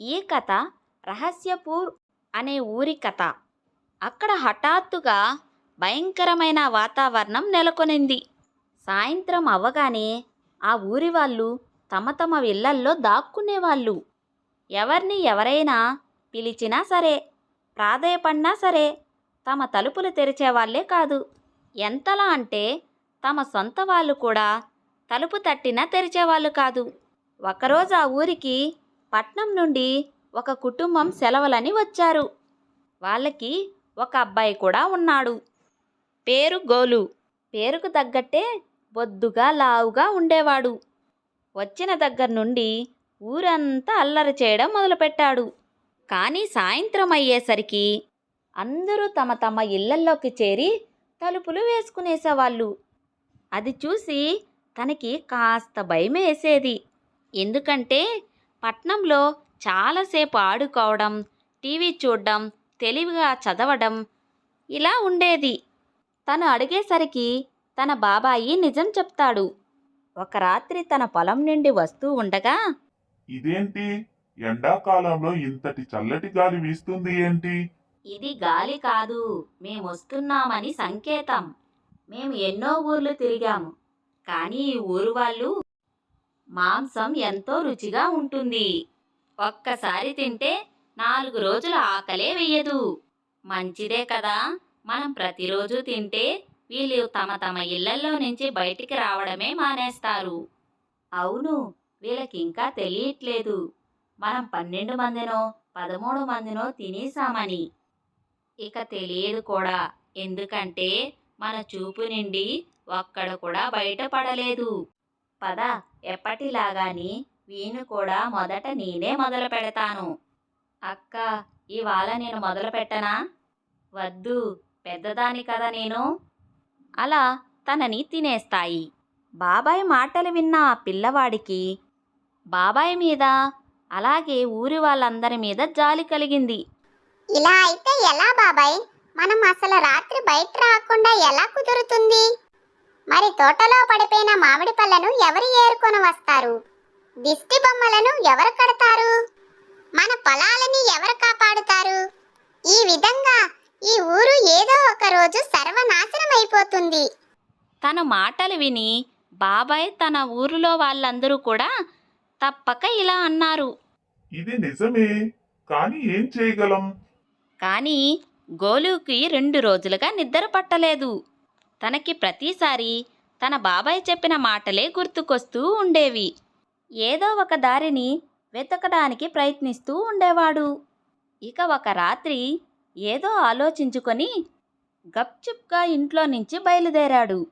ఈ కథ రహస్యపూర్ అనే ఊరి కథ. అక్కడ హఠాత్తుగా భయంకరమైన వాతావరణం నెలకొనింది. సాయంత్రం అవ్వగానే ఆ ఊరి వాళ్ళు తమ తమ ఇళ్ళల్లో దాక్కునేవాళ్ళు. ఎవరిని ఎవరైనా పిలిచినా సరే ప్రాధేయపడినా సరే తమ తలుపులు తెరిచేవాళ్ళే కాదు. ఎంతలా అంటే తమ సొంత వాళ్ళు కూడా తలుపు తట్టినా తెరిచేవాళ్ళు కాదు. ఒకరోజు ఆ ఊరికి పట్నం నుండి ఒక కుటుంబం సెలవులని వచ్చారు. వాళ్ళకి ఒక అబ్బాయి కూడా ఉన్నాడు. పేరు గోలు. పేరుకు తగ్గట్టే బొద్దుగా లావుగా ఉండేవాడు. వచ్చిన దగ్గర నుండి ఊరంతా అల్లరి చేయడం మొదలుపెట్టాడు. కానీ సాయంత్రం అయ్యేసరికి అందరూ తమ తమ ఇళ్ళల్లోకి చేరి తలుపులు వేసుకునేసేవాళ్ళు. అది చూసి తనకి కాస్త భయం వేసేది ఎందుకంటే పట్నంలో చాలాసేపు ఆడుకోవడం టీవీ చూడడం తెలివిగా చదవడం ఇలా ఉండేది. తను అడిగేసరికి తన బాబాయి నిజం చెప్తాడు. ఒక రాత్రి తన పొలం నుండి వస్తూ ఉండగా ఇదేంటి? ఎండాకాలంలో ఇంతటి చల్లటి గాలి వీస్తుంది ఏంటి? ఇది గాలి కాదు. మేమొస్తున్నామని సంకేతం. మేము ఎన్నో ఊర్లు తిరిగాము. కానీ ఈ ఊరు వాళ్ళు మాంసం ఎంతో రుచిగా ఉంటుంది. ఒక్కసారి తింటే నాలుగు రోజుల ఆకలే వెయ్యదు మంచిదే కదా. మనం ప్రతిరోజు తింటే వీళ్ళు తమ తమ ఇళ్ళలో నుంచి బయటికి రావడమే మానేస్తారు. అవును వీళ్ళకి ఇంకా తెలియట్లేదు. మనం పన్నెండు మందినో పదమూడు మందినో తినేసామని ఇక తెలియదు కూడా. ఎందుకంటే మన చూపు నుండి ఒక్కడ కూడా బయటపడలేదు పద ఎప్పటిలాగాని వీణు కూడా మొదట నేనే మొదలు పెడతాను. అక్క ఇవాళ నేను మొదలు పెట్టనా? వద్దు పెద్దదాని కదా నేను. అలా తనని తినేస్తాయి. బాబాయ్ మాటలు విన్న ఆ పిల్లవాడికి బాబాయ్ మీద అలాగే ఊరి వాళ్ళందరి మీద జాలి కలిగింది. ఇలా అయితే ఎలా బాబాయ్? మనం అసలు రాత్రి బయట రాకుండా ఎలా కుదురుతుంది? తోటలో పడిపోయిన మామిడి పళ్ళను ఎవరు ఏరుకొని వస్తారు? దిష్టి బొమ్మలను ఎవరు కడతారు? మన పొలాలని ఎవరు కాపాడుతారు? ఈ విధంగా ఈ ఊరు ఏదో ఒక రోజు సర్వనాశనం అయిపోతుంది తన మాటలు విని బాబాయ్ తన ఊరిలో వాళ్ళందరూ కూడా తప్పక ఇలా అన్నారు. ఇది నిజమే కానీ ఏం చేయగలం? కానీ గోలుకి రెండు రోజులుగా నిద్ర పట్టలేదు. తనకి ప్రతిసారి తన బాబాయ్ చెప్పిన మాటలే గుర్తుకొస్తూ ఉండేవి. ఏదో ఒక దారిని వెతకడానికి ప్రయత్నిస్తూ ఉండేవాడు. ఇక ఒక రాత్రి ఏదో ఆలోచించుకొని గప్చుప్గా ఇంట్లో నుంచి బయలుదేరాడు.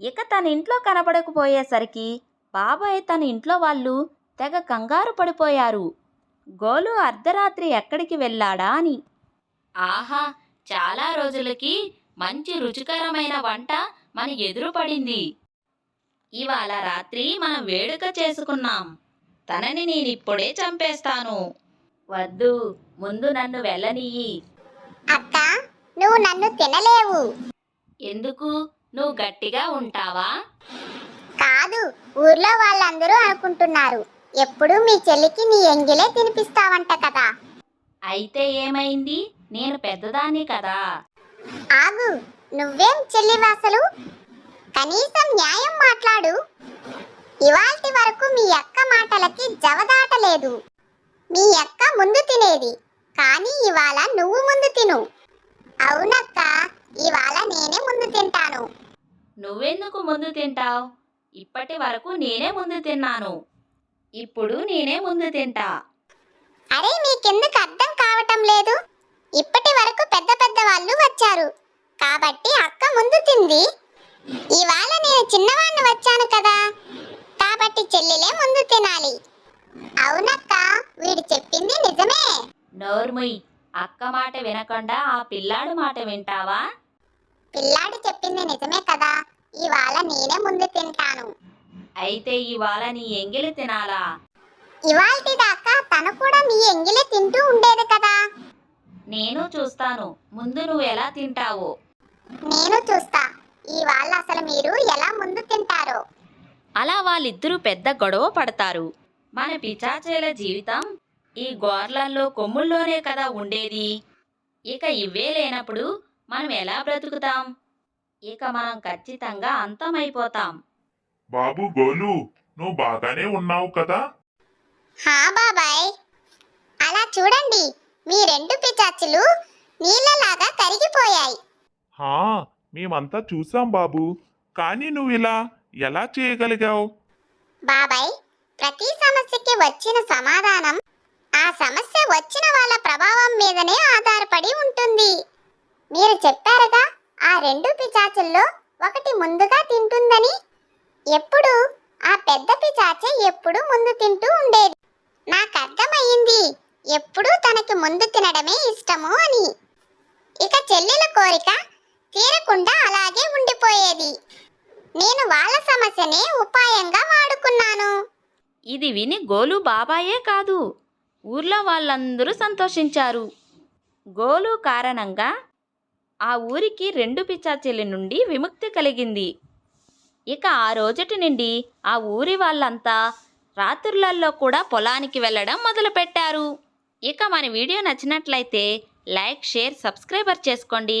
ఇక తన ఇంట్లో కనపడకపోయేసరికి బాబాయ్ తన ఇంట్లో వాళ్ళు తెగ కంగారు పడిపోయారు. గోలు అర్ధరాత్రి ఎక్కడికి వెళ్ళాడా అని. ఆహా చాలా రోజులకి మంచి రుచికరమైన వంట మన ఎదురు పడింది ఇవాళ రాత్రి మనం వేడుక చేసుకున్నాం. తనని నేనిప్పుడే చంపేస్తాను. వద్దు ముందు నన్ను వెళ్ళనియ్యి. అక్క నువ్వు నన్ను తినలేవు. ఎందుకు? నువ్వు గట్టిగా ఉంటావా? కాదు ఊర్లో వాళ్ళందరూ అనుకుంటున్నారు. ఎప్పుడు మీ చెల్లికి నీ ఎంగిలే తినిపిస్తావంట కదా. అయితే ఏమైంది? నేను పెద్దదాన్ని కదా. ఆగు నువ్వేం చెల్లివాసలు? కనీసం న్యాయం మాట్లాడు. ఇవాల్టి వరకు మీ అక్క మాటలకి జవదాటలేదు మీ అక్క ముందు తినేది కానీ ఇవాళ నువ్వు ముందు తిను. అవునక్క ఇవాళ నేనే ముందు తింటాను. నువ్వెందుకు ముందు తింటావు? ఇప్పటి వరకు నేనే ముందు తిన్నాను. ఇప్పుడు నేనే ముందు తింటా. అరే మీకెందుకు అర్థం కావటం లేదు? ఇప్పటి వరకు పెద్ద పెద్ద వాళ్ళు వచ్చారు. కాబట్టి అక్క ముందు తింది. ఇవాళ నేను చిన్నవాణ్ణి వచ్చాను కదా. కాబట్టి చెల్లెలే ముందు తినాలి. అవునక్క వీడు చెప్పింది నిజమే. నోర్ముయ్ అక్క మాట వినకుండా ఆ పిల్లాడు మాట వింటావా? పిల్లాడు చెప్పింది నిజమే కదా. ఇవాళ నేనే ముందు తింటాను. అయితే ఇవాళ నీ ఎంగిలి తినాలా? ఇవాల్టి దాకా తను కూడా మీ ఎంగిలే తింటూ ఉండేది కదా. నేను చూస్తాను. ముందు నువ్వు ఎలా తింటావో. నేను చూస్తా. ఇవాళ అసలు మీరు ఎలా ముందు తింటారో. అలా వాళ్ళిద్దరూ పెద్ద గొడవ పడతారు. మన పిచాచేల జీవితం ఈ గోర్లల్లో కొమ్ముల్లోనే కదా ఉండేది. ఇక ఇవే లేనప్పుడు మనం ఎలా బ్రతుకుతాం? ఇక మనం ఖచ్చితంగా అంతమైపోతాం. బాబు గోలు నువ్వు బాగానే ఉన్నావు కదా? హా బాబాయ్. అలా చూడండి మీ రెండు పిచాచులు నీళ్ళలాగా కరిగిపోయాయి హా మేమంతా చూసాం బాబు. కానీ నువ్వు ఇలా ఎలా చేయగలిగావు? బాబాయ్ ప్రతి సమస్యకి వచ్చిన సమాధానం ఆ సమస్య వచ్చిన వాళ్ళ ప్రభావం మీదనే ఆధారపడి ఉంటుంది. మీరు చెప్పారుగా ఆ రెండు పిచాచుల్లో ఒకటి ముందుగా తింటుందని. ఎప్పుడు ఆ పెద్ద పిచాచే ఎప్పుడు ముందు తింటూ ఉండేది. నాకు అర్థమయ్యింది ఎప్పుడూ తనకి ముందు తినడమే ఇష్టము అని. ఇక చెల్లెల కోరిక తీరకుండా అలాగే ఉండిపోయేది. నేను వాళ్ళ సమస్యనే ఉపాయంగా వాడుకున్నాను. ఇది విని గోలు బాబాయే కాదు ఊర్లో వాళ్ళందరూ సంతోషించారు. గోలు కారణంగా ఆ ఊరికి రెండు పిచ్చాచెల్లి నుండి విముక్తి కలిగింది. ఇక ఆ రోజుటి నుండి ఆ ఊరి వాళ్ళంతా రాత్రులలో కూడా పొలానికి వెళ్ళడం మొదలుపెట్టారు. ఇక మన వీడియో నచ్చినట్లయితే లైక్ షేర్ సబ్స్క్రైబర్ చేసుకోండి.